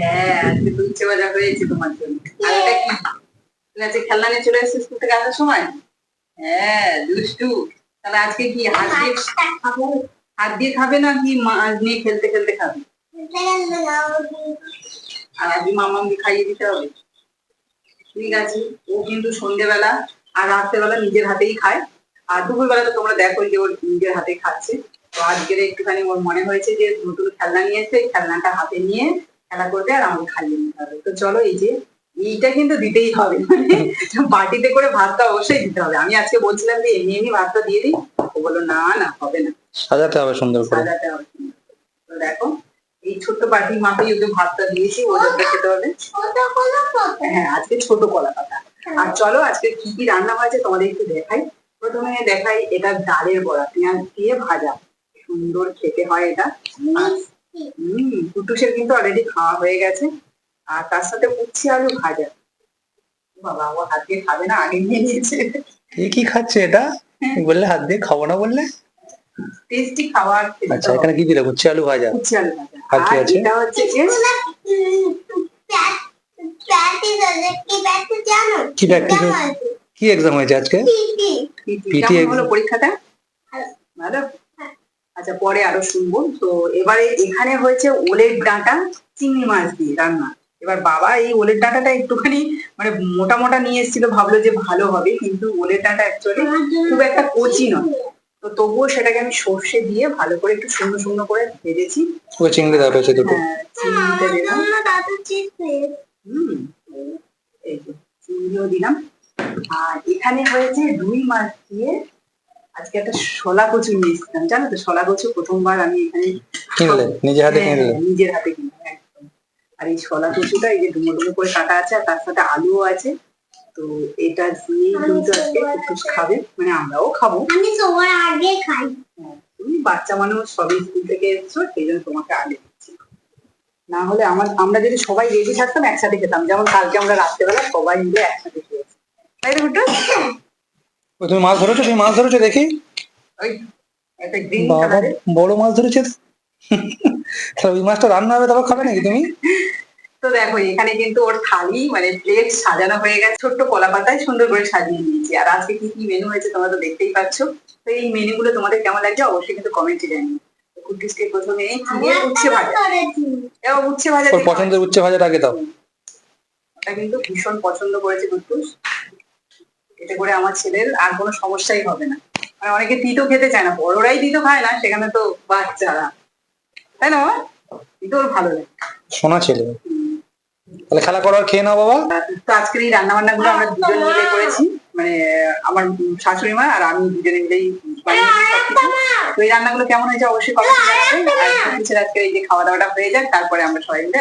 হ্যাঁ আজকে তো উচ্ছে ভাজা হয়েছে তোমার জন্য। আর এটা কি? তুমি আজকে খেলনা নিয়ে চলে স্কুল থেকে আসার সময়? হ্যাঁ দুষ্টু। তাহলে আজকে কি হাত দিয়ে হাত দিয়ে খাবে। না কি মাছ নিয়ে খেলতে খেলতে খাবে? আর আজকে মামাকে খাইয়ে দিতে হবে। ঠিক আছে ও কিন্তু সন্ধ্যেবেলা আর রাত্রেবেলা নিজের হাতেই খায়। আর দুপুরবেলা তো তোমরা দেখো যে ওর নিজের হাতে খাচ্ছে। তো আজকের একটুখানি ওর মনে হয়েছে যে নতুন খেলনা নিয়ে এসে খেলনাটা হাতে নিয়ে খেলা করবে আর আমাকে খাইয়ে নিতে হবে। তো চলো এই যে এইটা কিন্তু দিতেই হবে। মানে বাটিতে করে ভাতটা অবশ্যই দিতে হবে। আমি আজকে বলছিলাম যে এমনি এমনি ভাতটা দিয়ে দিই। ও বলল না না হবে না। সাজাতে হবে সুন্দর করে। সাজাতে হবে তো দেখো এই ছোট্ট বাটির মাপেই ওকে ভাতটা দিয়েছি। ও যাতে খেতে হবে। হ্যাঁ আজকে ছোট কলা পাতা। আর চলো আজকে কি কি রান্না হয়েছে তোমাদের একটু দেখাই। প্রথমে দেখাই এটা ডালের বড়া পেঁয়াজ দিয়ে ভাজা। সুন্দর খেতে হয় এটা। হম কুটুসের কিন্তু অলরেডি খাওয়া হয়ে গেছে। আর তার সাথে উচ্ছে আলু ভাজা। বাবা ও হাত দিয়ে খাবে না? আগে নিয়ে নিয়েছে। এ কি খাচ্ছে এটা? বললে হাত দিয়ে খাব না বললে? টেস্টি খাবার আচ্ছা এখানে কি দিলে? উচ্ছে আলু ভাজা। উচ্ছে আলু ভাজা। আর কি আছে? এটা হচ্ছে যে কি এক্সাম হয়েছে আজকে? Exam। হলো পরীক্ষাটা? ভালো। আচ্ছা পরে আরও শুনব। তো এবারে এখানে হয়েছে ওলের ডাঁটা চিংড়ি মাছ দিয়ে রান্না। এবার বাবা এই ওলের ডাঁটাটা একটুখানি মানে মোটা মোটা নিয়ে এসেছিল ভাবলো যে ভালো হবে কিন্তু ওলের ডাঁটা অ্যাকচুয়ালি খুব একটা কচি নয়। তো তবুও সেটাকে আমি সর্ষে দিয়ে ভালো করে একটু শুকনো শুকনো করে ভেজেছি। ওকে চিংড়ি দুটো। হ্যাঁ চিংড়িটা দিলাম। হুম এই যে চিংড়িও দিলাম। আর এখানে হয়েছে রুই মাছ দিয়ে আজকে একটা শলা কচু নিয়ে এসেছিলাম। জানো তো শলা কচু প্রথমবার আমি এখানে কিনলে? নিজে হাতে হ্যাঁ, কিনলে? নিজের হাতে কিনে একদম। আর এই শলা কচুটা এই যে ডুমো ডুমো করে কাটা আছে আর তার সাথে আলুও আছে। তো এটা দিয়েই কিন্তু আজকে কুটুস খাবে মানে আমরাও খাব। আমি সবার আগে খাই। হ্যাঁ, তুমি বাচ্চা মানুষ সবই স্কুল থেকে এসছো সেই জন্য তোমাকে আগে দিচ্ছি। না হলে আমার আমরা যদি সবাই রেডি থাকতাম একসাথে খেতাম। যেমন কালকে আমরা রাত্রেবেলা সবাই মিলে একসাথে খেয়েছি। তাই না? ও, তুমি মাছ ধরেছো? তুমি মাছ ধরেছো দেখি। একটা বাবা বড় মাছ ধরেছে তাহলে ওই মাছটা রান্না হবে তারপর খাবে নাকি তুমি? তো দেখো এখানে কিন্তু ওর থালি মানে প্লেট সাজানো হয়ে গেছে। ছোট্ট কলা পাতায় সুন্দর করে সাজিয়ে নিয়েছি আর আজকে কি কি মেনু হয়েছে তোমরা তো দেখতেই পাচ্ছ। তো এই মেনু গুলো তোমাদের কেমন লাগছে অবশ্যই কিন্তু কমেন্টে জানিও। কুটিসকে প্রথমে উচ্ছে ভাজা। উচ্ছে ভাজা পছন্দের উচ্ছে ভাজাটা আগে দাও। ওটা কিন্তু ভীষণ পছন্দ করেছে কুটুস এতে করে আমার ছেলের আর কোনো সমস্যাই হবে না। মানে অনেকে তিতো খেতে চায় না বড়রাই তিতো খায় না সেখানে তো বাচ্চারা। তাই না বাবা? তিতো ওর ভালো লাগে। সোনা ছেলে। তাহলে খেলা করো আর খেয়ে নাও বাবা। তো আজকের এই রান্না বান্না গুলো আমরা দুজন মিলে করেছি। মানে আমার শাশুড়ি মা আর আমি দুজনে মিলেই। তো এই রান্নাগুলো কেমন হয়েছে অবশ্যই কমেন্ট জানাবেন। আর কুটুসের আজকে এই যে খাওয়া দাওয়াটা হয়ে যাক তারপরে আমরা সবাই মিলে